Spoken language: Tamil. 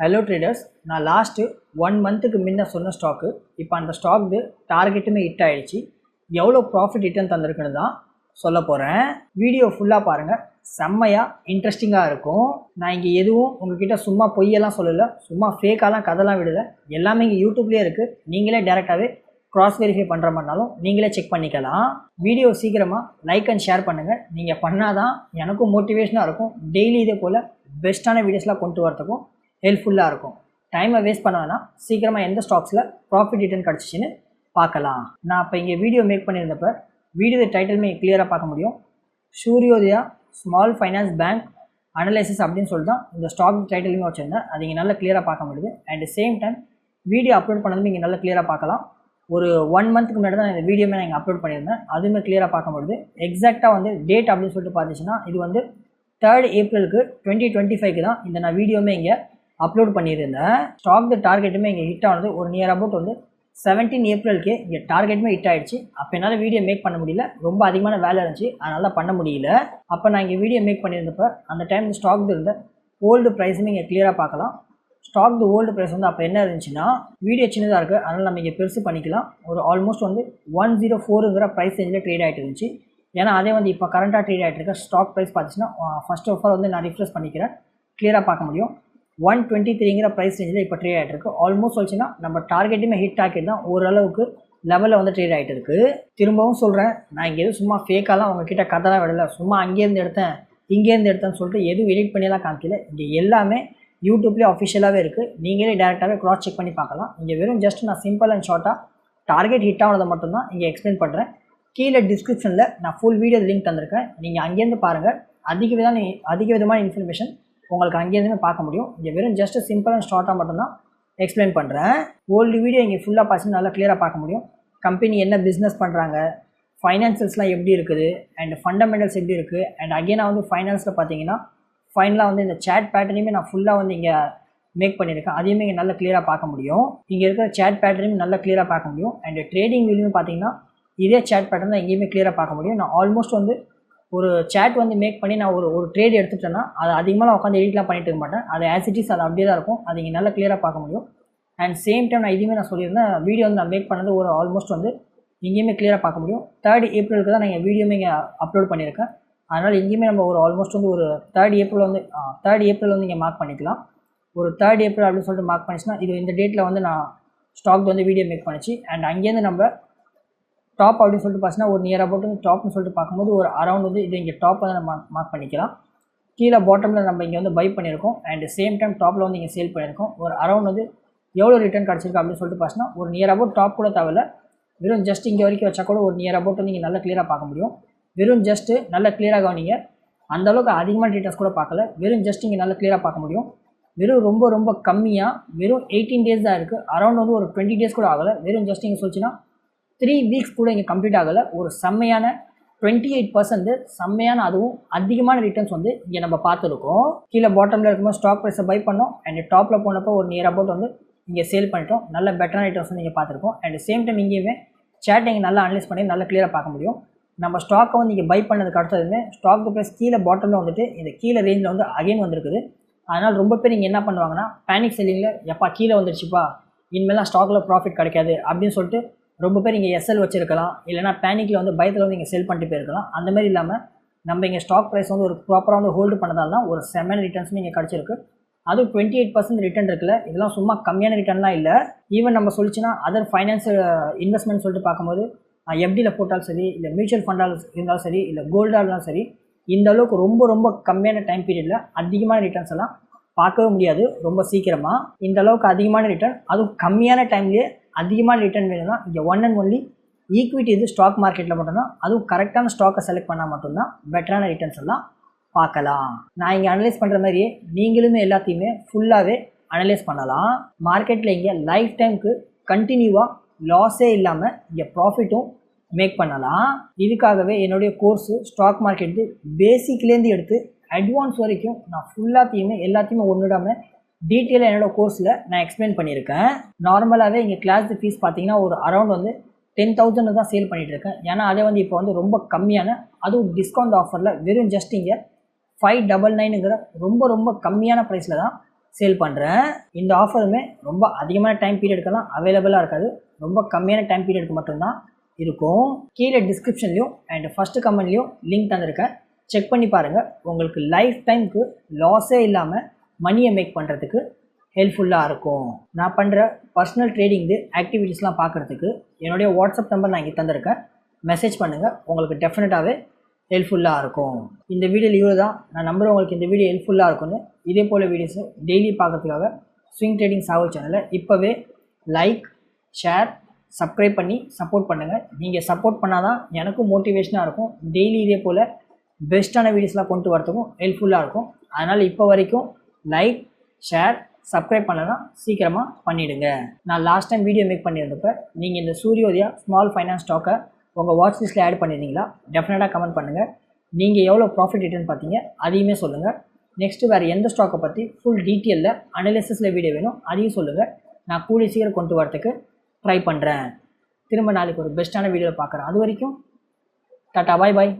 ஹலோ ட்ரேடர்ஸ் நான் லாஸ்ட்டு ஒன் மந்த்துக்கு முன்ன சொன்ன ஸ்டாக்கு இப்போ அந்த ஸ்டாக்கு டார்கெட்டுமே ஹிட் ஆகிடுச்சு எவ்வளோ ப்ராஃபிட் ரிட்டர்ன் தந்திருக்குன்னு தான் சொல்ல போகிறேன் வீடியோ ஃபுல்லாக பாருங்கள் செம்மையாக இன்ட்ரெஸ்டிங்காக இருக்கும். நான் இங்கே எதுவும் உங்ககிட்ட சும்மா பொய்யெல்லாம் சொல்லலை. சும்மா ஃபேக்காலாம் கதைலாம் விடலை. எல்லாமே இங்கே யூடியூப்லேயே இருக்குது நீங்களே டேரெக்டாகவே க்ராஸ் வெரிஃபை பண்ணுற மாதிரினாலும் நீங்களே செக் பண்ணிக்கலாம். வீடியோ சீக்கிரமாக லைக் அண்ட் ஷேர் பண்ணுங்கள் நீங்கள் பண்ணால் தான் எனக்கும் மோட்டிவேஷனாக இருக்கும். டெய்லி இதே போல் பெஸ்ட்டான வீடியோஸ்லாம் கொண்டு வரதுக்கும் ஹெல்ப்ஃபுல்லாக இருக்கும். டைமை வேஸ்ட் பண்ண வேணாம் சீக்கிரமாக எந்த ஸ்டாக்ஸில் ப்ராஃபிட் ரிட்டர்ன் கிடச்சிச்சின்னு பார்க்கலாம். நான் இப்போ இங்கே வீடியோ மேக் பண்ணியிருந்தப்ப வீடியோ டைட்டிலுமே கிளியராக பார்க்க முடியும். Suryoday small finance bank analysis அப்படின்னு சொல்லிட்டு தான் இந்த ஸ்டாக் டைட்டிலுமே வச்சுருந்தேன். அது இங்கே நல்லா கிளியராக பார்க்க முடியுது. And same time video upload பண்ணதுமே இங்கே நல்லா கிளியராக பார்க்கலாம். ஒரு ஒன் மந்த்துக்கு முன்னாடி தான் இந்த வீடியோமே நான் இங்கே அப்லோட் பண்ணியிருந்தேன். அதுவுமே கிளியராக பார்க்க முடியுது. எக்ஸாக்டாக வந்து டேட் அப்படின்னு சொல்லிட்டு பார்த்துச்சுன்னா இது வந்து தேர்ட் ஏப்ரலுக்கு டுவெண்ட்டி டுவெண்ட்டி ஃபைவ்க்கு தான் இந்த நான் வீடியோமே இங்கே அப்லோட் பண்ணியிருந்தேன். ஸ்டாக் த டார்கெட்டுமே இங்கே ஹிட் ஆனது ஒரு நியர் அபவுட் வந்து செவன்டீன் ஏப்ரலுக்கு இங்கே டார்கெட்டுமே ஹிட் ஆயிடுச்சு. அப்போ என்னால் வீடியோ மேக் பண்ண முடியல. ரொம்ப அதிகமான வேலை இருந்துச்சு. அதனால தான் பண்ண முடியல. அப்போ நான் இங்கே வீடியோ மேக் பண்ணியிருந்தப்ப அந்த டைம் ஸ்டாக் இருந்த ஓல்டு ப்ரைஸுமே இங்கே கிளியராக பார்க்கலாம். ஸ்டாக் த ஓல்டு ப்ரைஸ் வந்து அப்போ என்ன இருந்துச்சுன்னா வீடியோ சின்னதாக இருக்குது அதனால் நம்ம இங்கே பெருசு பண்ணிக்கலாம். ஒரு ஆல்மோஸ்ட் வந்து ஒன் ஜீரோ ஃபோருங்கிற ப்ரைஸ் ரேஞ்சில் ட்ரேட் ஆகிட்டு இருந்துச்சு. ஏன்னா அதே வந்து இப்போ கரண்ட்டாக ட்ரேட் ஆகிட்டு இருக்க ஸ்டாக் ப்ரைஸ் பார்த்துச்சுன்னா ஃபர்ஸ்ட் ஆஃப் ஆல் வந்து நான் ரிஃப்ரெஷ் பண்ணிக்கிறேன். கிளியராக பார்க்க முடியும். ஒன் டுவெண்ட்டி த்ரீங்கிற ப்ரைஸ் ரேஞ்சில் இப்போ ட்ரேட் ஆகிட்டு இருக்கு. ஆல்மோஸ்ட் சொல்லிச்சுன்னா நம்ம டார்கெட்டுமே ஹிட் ஆக்கிட்டு தான் ஓரளவுக்கு லெவலில் வந்து ட்ரேட் ஆகிட்டு இருக்கு. திரும்பவும் சொல்கிறேன் நான் இங்கே எதுவும் சும்மா ஃபேக்காலாம் உங்ககிட்ட கதைலாம் விடல. சும்மா அங்கேருந்து எடுத்தேன் இங்கேருந்து எடுத்தேன்னு சொல்லிட்டு எதுவும் எடிட் பண்ணியெல்லாம் காமிக்கல. இங்கே எல்லாமே யூடியூப்லேயே அஃபிஷியலாகவே இருக்குது நீங்களே டேரெக்டாகவே க்ராஸ் செக் பண்ணி பார்க்கலாம். இங்கே வெறும் ஜஸ்ட் நான் சிம்பிள் அண்ட் ஷார்ட்டாக டார்கெட் ஹிட் ஆனதை மட்டும்தான் இங்கே எக்ஸ்பிளைன் பண்ணுறேன் கீழே டிஸ்கிரிப்ஷனில் நான் ஃபுல் வீடியோ லிங்க் தந்திருக்கேன். நீங்கள் அங்கேருந்து பாருங்கள் அதிக விதமான அதிக விதமான இன்ஃபர்மேஷன் உங்களுக்கு அங்கேருந்துமே பார்க்க முடியும். இங்கே வெறும் ஜஸ்ட் சிம்பிள் அண்ட் ஷார்ட்டாக மட்டும்தான் எக்ஸ்பிளைன் பண்ணுறேன் ஓல்டு வீடியோ இங்கே ஃபுல்லாக பார்த்து நல்லா கிளியராக பார்க்க முடியும். கம்பெனி என்ன பிஸ்னஸ் பண்ணுறாங்க ஃபைனான்சியல்ஸ்லாம் எப்படி இருக்குது? அண்ட் ஃபண்டமெண்டல்ஸ் எப்படி இருக்குது அண்ட் அகெயினாக வந்து ஃபைனான்ஸில் பார்த்தீங்கன்னா ஃபைனலாக வந்து இந்த சேட் பேட்டர்னையுமே நான் ஃபுல்லாக வந்து இங்கே மேக் பண்ணியிருக்கேன். அதையுமே இங்கே நல்லா கிளியராக பார்க்க முடியும். இங்கே இருக்கிற சேட் பேட்டர்னையும் நல்லா கிளியராக பார்க்க முடியும். அண்ட் ட்ரேடிங் வியூலையுமே பார்த்தீங்கன்னா இதே சேட் பேட்டர்ன் தான் எங்கேயுமே கிளியராக பார்க்க முடியும். நான் ஆல்மோஸ்ட் வந்து ஒரு சேட் வந்து மேக் பண்ணி நான் ஒரு ஒரு ட்ரேட் எடுத்துட்டேன்னா அது அதிகமாக நான் உட்காந்து எடிட்லாம் பண்ணிட்டு இருக்க மாட்டேன். அது ஆஸ் இட் இஸ் அது அப்படியே தான் இருக்கும். அது இங்கே நல்லா கிளியராக பார்க்க முடியும். அண்ட் சேம் டைம் நான் இதுவுமே நான் சொல்லியிருந்தேன் வீடியோ வந்து நான் மேக் பண்ணது ஒரு ஆல்மோஸ்ட் வந்து இங்கேயுமே கிளியராக பார்க்க முடியும். தேர்ட் ஏப்ரலுக்கு தான் நான் எங்கள் வீடியோமே இங்கே அப்லோட் பண்ணியிருக்கேன். அதனால் எங்கேயுமே நம்ம ஒரு ஆல்மோஸ்ட் வந்து ஒரு தேர்ட் ஏப்ரல் வந்து தேர்ட் ஏப்ரல் வந்து இங்கே மார்க் பண்ணிக்கலாம். ஒரு தேர்ட் ஏப்ரல் அப்படின்னு சொல்லிட்டு மார்க் பண்ணிச்சுன்னா இது இந்த டேட்டில் வந்து நான் ஸ்டாக் வந்து வீடியோ மேக் பண்ணிச்சு. அண்ட் அங்கேருந்து நம்ம டாப் அப்படின்னு சொல்லிட்டு பார்த்தீங்கன்னா ஒரு நியர் அபவுட் வந்து டாப்னு சொல்லிட்டு பார்க்கும்போது ஒரு அரௌண்ட் வந்து இது இங்கே டாப் வந்து நம்ம மார்க் பண்ணிக்கலாம். கீழே பாட்டமில் நம்ம இங்கே வந்து பை பண்ணியிருக்கோம். அண்ட் சேம் டைம் டாப்பில் வந்து இங்கே சேல் பண்ணியிருக்கோம். ஒரு அரௌண்ட் வந்து எவ்வளோ ரிட்டர்ன் கிடச்சிருக்கு அப்படின்னு சொல்லிட்டு பார்த்தீங்கன்னா ஒரு நியர் அபவுட் டாப் கூட தேவையில்ல. வெறும் ஜஸ்ட் இங்கே வரைக்கும் வச்சா கூட ஒரு நியர் அபவுட் வந்து நீங்கள் நல்லா கிளியராக பார்க்க முடியும். வெறும் ஜஸ்ட்டு நல்லா கிளியராக கவனிங்க. அந்தளவுக்கு அதிகமான டீட்டெயில்ஸ் கூட பார்க்கல. வெறும் ஜஸ்ட் இங்கே நல்லா கிளியராக பார்க்க முடியும். வெறும் ரொம்ப ரொம்ப கம்மியாக வெறும் எயிட்டீன் டேஸ் தான் இருக்குது அரௌண்ட் வந்து ஒரு டுவெண்ட்டி டேஸ் கூட ஆகலை. வெறும் ஜஸ்ட் இங்கே சொல்லிச்சுன்னா த்ரீ வீக்ஸ் கூட இங்கே கம்ப்ளீட் ஆகலை. ஒரு செம்மையான டுவெண்ட்டி எயிட் பர்சன்ட் செம்மையான அதுவும் அதிகமான ரிட்டர்ன்ஸ் வந்து இங்கே நம்ம பார்த்துருக்கோம். கீழே பாட்டமில் இருக்கும்போது ஸ்டாக் ப்ரைஸை பை பண்ணோம். அண்ட் டாப்பில் போனப்போ ஒரு நியர் அபவுட் வந்து இங்கே சேல் பண்ணிட்டோம். நல்ல பெட்டரான ரிட்டர்ன்ஸ் வந்து இங்கே பார்த்துருக்கோம். அண்ட் சேம் டைம் இங்கேயுமே சேட் இங்கே நல்லா அனலைஸ் பண்ணி நல்லா கிளியராக பார்க்க முடியும். நம்ம ஸ்டாக்கை வந்து இங்கே பை பண்ணதுக்கு அடுத்ததுமே ஸ்டாக் ப்ரைஸ் கீழே பாட்டமில் வந்துட்டு இந்த கீழே ரேஞ்சில் வந்து அகைன் வந்திருக்குது. அதனால் ரொம்ப பேர் இங்கே என்ன பண்ணுவாங்கன்னா பேனிக் செல்லிங்கில் எப்பா கீழே வந்துருச்சுப்பா. இனிமேலாம் ஸ்டாக்கில் ப்ராஃபிட் கிடைக்காது. அப்படின்னு சொல்லிட்டு ரொம்ப பேர் இங்கே எஸ்எல் வச்சுருக்கலாம். இல்லைனா பேனிக்கில் வந்து பயத்தில் வந்து இங்கே செல் பண்ணிட்டு போயிருக்கலாம். அந்த மாதிரி இல்லாமல் நம்ம இங்கே ஸ்டாக் ப்ரைஸ் வந்து ஒரு ப்ராப்பராக வந்து ஹோல்டு பண்ணதால் தான் ஒரு செமன் ரிட்டர்ன்ஸுமே இங்கே கிடச்சிருக்கு. அதுவும் டுவெண்ட்டி எயிட் பர்சன்ட் ரிட்டர்ன் இருக்குல்ல. இதெல்லாம் சும்மா கம்மியான ரிட்டர்ன்லாம் இல்லை. ஈவன் நம்ம சொல்லிச்சுன்னா அதர் ஃபைனான்ஷியல் இன்வெஸ்ட்மெண்ட் சொல்லிட்டு பார்க்கும்போது எஃப்டியில் போட்டாலும் சரி இல்லை மியூச்சுவல் ஃபண்டால் இருந்தாலும் சரி இல்லை கோல்டாக இருந்தாலும் சரி இந்த அளவுக்கு ரொம்ப ரொம்ப கம்மியான டைம் பீரியடில் அதிகமான ரிட்டர்ன்ஸ் எல்லாம் பார்க்கவே முடியாது. ரொம்ப சீக்கிரமாக இந்த அளவுக்கு அதிகமான ரிட்டர்ன் அதுவும் கம்மியான டைம்லேயே அதிகமான ரிட்டர்ன் வேணும்னா இங்கே ஒன் அண்ட் ஒன்லி ஈக்விட்டி இது ஸ்டாக் மார்க்கெட்டில் மட்டும்தான். அதுவும் கரெக்டான ஸ்டாக்கை செலக்ட் பண்ணால் மட்டும்தான் பெட்டரான ரிட்டர்ன்ஸ் எல்லாம் பார்க்கலாம். நான் இங்கே அனலைஸ் பண்ணுற மாதிரியே நீங்களுமே எல்லாத்தையுமே ஃபுல்லாகவே அனலைஸ் பண்ணலாம். மார்க்கெட்டில் இங்கே லைஃப் டைமுக்கு கண்டினியூவாக லாஸே இல்லாமல் இங்கே ப்ராஃபிட்டும் மேக் பண்ணலாம். இதுக்காகவே என்னுடைய கோர்ஸு ஸ்டாக் மார்க்கெட்டு பேசிக்லேருந்து எடுத்து அட்வான்ஸ் வரைக்கும் நான் ஃபுல்லாத்தையுமே எல்லாத்தையுமே ஒன்றுடாமல் டீட்டெயிலாக என்னோடய கோர்ஸில் நான் எக்ஸ்பிளைன் பண்ணியிருக்கேன். நார்மலாகவே இங்கே கிளாஸ் ஃபீஸ் பார்த்தீங்கன்னா ஒரு அரௌண்ட் வந்து டென் தௌசண்ட் தான் சேல் பண்ணிகிட்டு இருக்கேன் ஏன்னா அதே வந்து இப்போ வந்து ரொம்ப கம்மியான அதுவும் டிஸ்கவுண்ட் ஆஃபரில் வெறும் ஜஸ்ட் இங்கே ஃபைவ் டபுள் நைனுங்கிற ரொம்ப ரொம்ப கம்மியான ப்ரைஸில் தான் சேல் பண்ணுறேன் இந்த ஆஃபருமே ரொம்ப அதிகமான டைம் பீரியடுக்கெல்லாம் அவைலபிளாக இருக்காது. ரொம்ப கம்மியான டைம் பீரியடுக்கு மட்டும்தான் இருக்கும். கீழே டிஸ்கிரிப்ஷன்லையும் அண்ட் ஃபஸ்ட்டு கமெண்ட்லையும் லிங்க் தந்திருக்கேன். செக் பண்ணி பாருங்கள் உங்களுக்கு லைஃப் டைம்க்கு லாஸே இல்லாமல் மணியை மேக் பண்ணுறதுக்கு ஹெல்ப்ஃபுல்லாக இருக்கும். நான் பண்ணுற பர்சனல் ட்ரேடிங்கு ஆக்டிவிட்டீஸ்லாம் பார்க்குறதுக்கு என்னுடைய வாட்ஸ்அப் நம்பர் நான் இங்கே தந்திருக்கேன். மெசேஜ் பண்ணுங்கள் உங்களுக்கு டெஃபினட்டாகவே ஹெல்ப்ஃபுல்லாக இருக்கும். இந்த வீடியோ லீவ் தான். நான் நம்புகிறேன் உங்களுக்கு இந்த வீடியோ ஹெல்ப்ஃபுல்லாக இருக்கும்னு. இதே போல் வீடியோஸை டெய்லி பார்க்குறதுக்காக ஸ்விங் ட்ரேடிங் சாவல் சேனலை இப்போவே லைக் ஷேர் சப்ஸ்கிரைப் பண்ணி சப்போர்ட் பண்ணுங்கள் நீங்கள் சப்போர்ட் பண்ணால் தான் எனக்கும் மோட்டிவேஷனாக இருக்கும். டெய்லி இதே போல் பெஸ்ட்டான வீடியோஸ்லாம் கொண்டு வரதுக்கும் ஹெல்ப்ஃபுல்லாக இருக்கும். அதனால் இப்போ வரைக்கும் லைக் ஷேர் சப்ஸ்கிரைப் பண்ணலன்னா சீக்கிரமாக பண்ணிவிடுங்க நான் லாஸ்ட் டைம் வீடியோ மேக் பண்ணியிருந்தப்ப நீங்கள் இந்த சூரியோதயா ஸ்மால் ஃபைனான்ஸ் ஸ்டாக்கை உங்கள் வாட்ச் லிஸ்ட்டில் ஆட் பண்ணியிருந்தீங்களா டெஃபினட்டாக கமெண்ட் பண்ணுங்கள் நீங்கள் எவ்வளோ ப்ராஃபிட் ரிட்டர்ன் பார்த்தீங்க அதையுமே சொல்லுங்கள் நெக்ஸ்ட்டு வேறு எந்த ஸ்டாக்கை பற்றி ஃபுல் டீட்டெயிலில் அனலிசிஸில் வீடியோ வேணும் அதையும் சொல்லுங்கள் நான் கூடிய சீக்கிரம் கொண்டு வரத்துக்கு ட்ரை பண்ணுறேன் திரும்ப நாளைக்கு ஒரு பெஸ்ட்டான வீடியோவில் பார்க்குறேன். அது வரைக்கும் டாட்டா பாய் பாய்